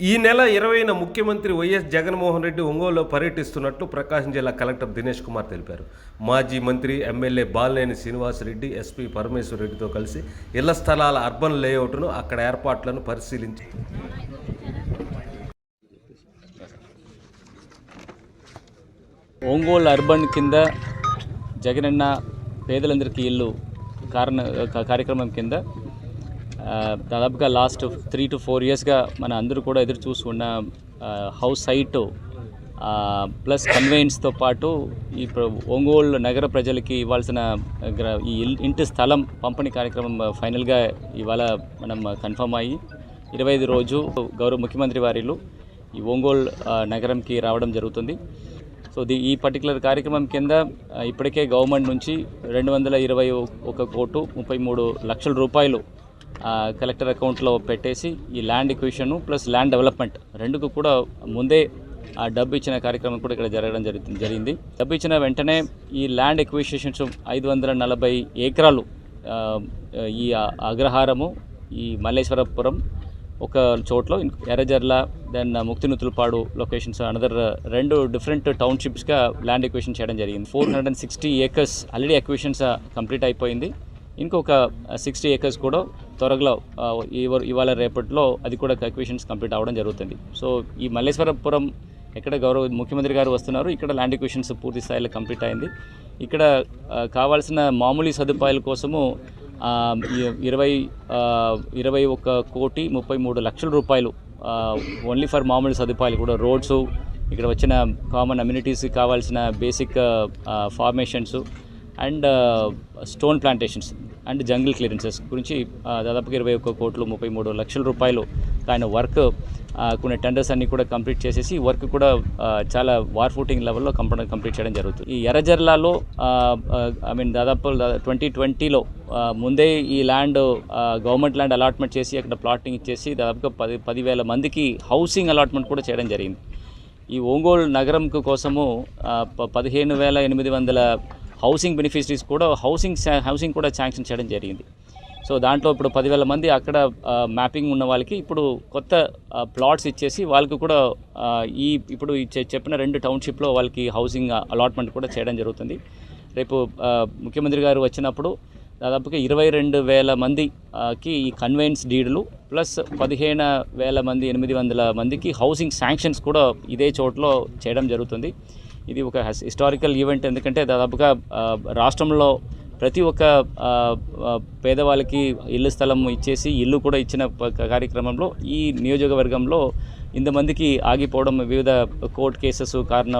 ఈ నెల ఇరవైన ముఖ్యమంత్రి వైఎస్ జగన్మోహన్ రెడ్డి ఒంగోలులో పర్యటిస్తున్నట్లు ప్రకాశం జిల్లా కలెక్టర్ దినేష్ కుమార్ తెలిపారు. మాజీ మంత్రి ఎమ్మెల్యే బాలినేని శ్రీనివాసరెడ్డి ఎస్పీ పరమేశ్వర్ రెడ్డితో కలిసి ఇళ్ళ స్థలాల అర్బన్ లేఅవుట్ను అక్కడ ఏర్పాట్లను పరిశీలించి ఒంగోలు అర్బన్ కింద జగనన్న పేదలందరికీ ఇల్లు కారణ కార్యక్రమం కింద దాదాపుగా లాస్ట్ త్రీ టు ఫోర్ ఇయర్స్గా మన అందరూ కూడా ఎదురు చూసుకున్న హౌస్ సైట్ ప్లస్ కన్వెయిన్స్తో పాటు ఈ ఒంగోలు నగర ప్రజలకి ఇవ్వాల్సిన ఈ ఇంటి స్థలం పంపిణీ కార్యక్రమం ఫైనల్గా ఇవాళ మనం కన్ఫర్మ్ అయ్యి ఇరవై ఐదు రోజు గౌరవ ముఖ్యమంత్రి వారిలు ఈ ఒంగోలు నగరంకి రావడం జరుగుతుంది. సో ది ఈ పర్టికులర్ కార్యక్రమం కింద ఇప్పటికే గవర్నమెంట్ నుంచి రెండు వందల ఇరవై ఒక కోటు ముప్పై మూడు లక్షల రూపాయలు కలెక్టర్ అకౌంట్లో పెట్టేసి ఈ land acquisition plus land development రెండుకు కూడా ముందే ఆ డబ్బు ఇచ్చిన కార్యక్రమం కూడా ఇక్కడ జరగడం జరుగుతుంది జరిగింది. డబ్బు ఇచ్చిన వెంటనే ఈ ల్యాండ్ ఎక్విషన్స్ ఐదు వందల నలభై ఏకరాలు ఈ అగ్రహారము ఈ మల్లేశ్వరపురం ఒక చోట్లో Errajarla then Mukthinuthulapadu locations another రెండు డిఫరెంట్ టౌన్షిప్స్గా ల్యాండ్ ఎక్విషన్ చేయడం జరిగింది. Four hundred and sixty acres already acquisitions complete అయిపోయింది. ఇంకొక సిక్స్టీ ఏకర్స్ కూడా త్వరలో ఆ, ఇవాళ రేపట్లో అది కూడా ఎక్విషన్స్ కంప్లీట్ అవ్వడం జరుగుతుంది. సో ఈ మల్లేశ్వరపురం ఎక్కడ గౌరవ ముఖ్యమంత్రి గారు వస్తున్నారు ఇక్కడ ల్యాండ్ ఎక్విషన్స్ పూర్తి స్థాయిలో కంప్లీట్ అయింది. ఇక్కడ కావాల్సిన మామూలు సదుపాయాల కోసము ఇరవై ఇరవై ఒక కోటి ముప్పై మూడు లక్షల రూపాయలు ఓన్లీ ఫర్ మామూలు సదుపాయాలు కూడా రోడ్స్ ఇక్కడ వచ్చిన కామన్ అమ్యూనిటీస్కి కావాల్సిన basic formations and stone plantations and jungle clearances గురించి దాదాపుగా ఇరవై ఒక్క కోట్లు ముప్పై మూడు లక్షల రూపాయలు ఆయన వర్క్ కొన్ని టెండర్స్ అన్నీ కూడా కంప్లీట్ చేసేసి వర్క్ కూడా చాలా వార్ ఫూటింగ్ లెవెల్లో కంప్లీట్ కంప్లీట్ చేయడం జరుగుతుంది. ఈ ఎర్రజర్లాలో ఐ మీన్ దాదాపు ట్వంటీ ట్వంటీలో ముందే ఈ ల్యాండ్ గవర్నమెంట్ ల్యాండ్ అలాట్మెంట్ చేసి అక్కడ ప్లాటింగ్ ఇచ్చేసి దాదాపుగా పది పదివేల మందికి హౌసింగ్ అలాట్మెంట్ కూడా చేయడం జరిగింది. ఈ ఒంగోలు నగరంకు కోసము ప- పదిహేను వేల ఎనిమిది వందల హౌసింగ్ బెనిఫిషరీస్ కూడా హౌసింగ్ హౌసింగ్ కూడా శాంక్షన్ చేయడం జరిగింది. సో దాంట్లో ఇప్పుడు పదివేల మంది అక్కడ మ్యాపింగ్ ఉన్న వాళ్ళకి ఇప్పుడు కొత్త ప్లాట్స్ ఇచ్చేసి వాళ్ళకి కూడా ఈ ఇప్పుడు చెప్పిన రెండు టౌన్షిప్లో వాళ్ళకి హౌసింగ్ అలాట్మెంట్ కూడా చేయడం జరుగుతుంది. రేపు ముఖ్యమంత్రి గారు వచ్చినప్పుడు దాదాపుగా ఇరవై రెండు వేల మందికి ఈ కన్వెన్స్ డీడ్లు ప్లస్ పదిహేను వేల మంది ఎనిమిది వందల మందికి హౌసింగ్ శాంక్షన్స్ కూడా ఇదే చోట్లో చేయడం జరుగుతుంది. ఇది ఒక హిస్టారికల్ ఈవెంట్. ఎందుకంటే దాదాపుగా రాష్ట్రంలో ప్రతి ఒక్క పేదవాళ్ళకి ఇల్లు స్థలం ఇచ్చేసి ఇల్లు కూడా ఇచ్చిన ప- కార్యక్రమంలో ఈ నియోజకవర్గంలో ఇంతమందికి ఆగిపోవడం వివిధ కోర్టు కేసెస్ కారణం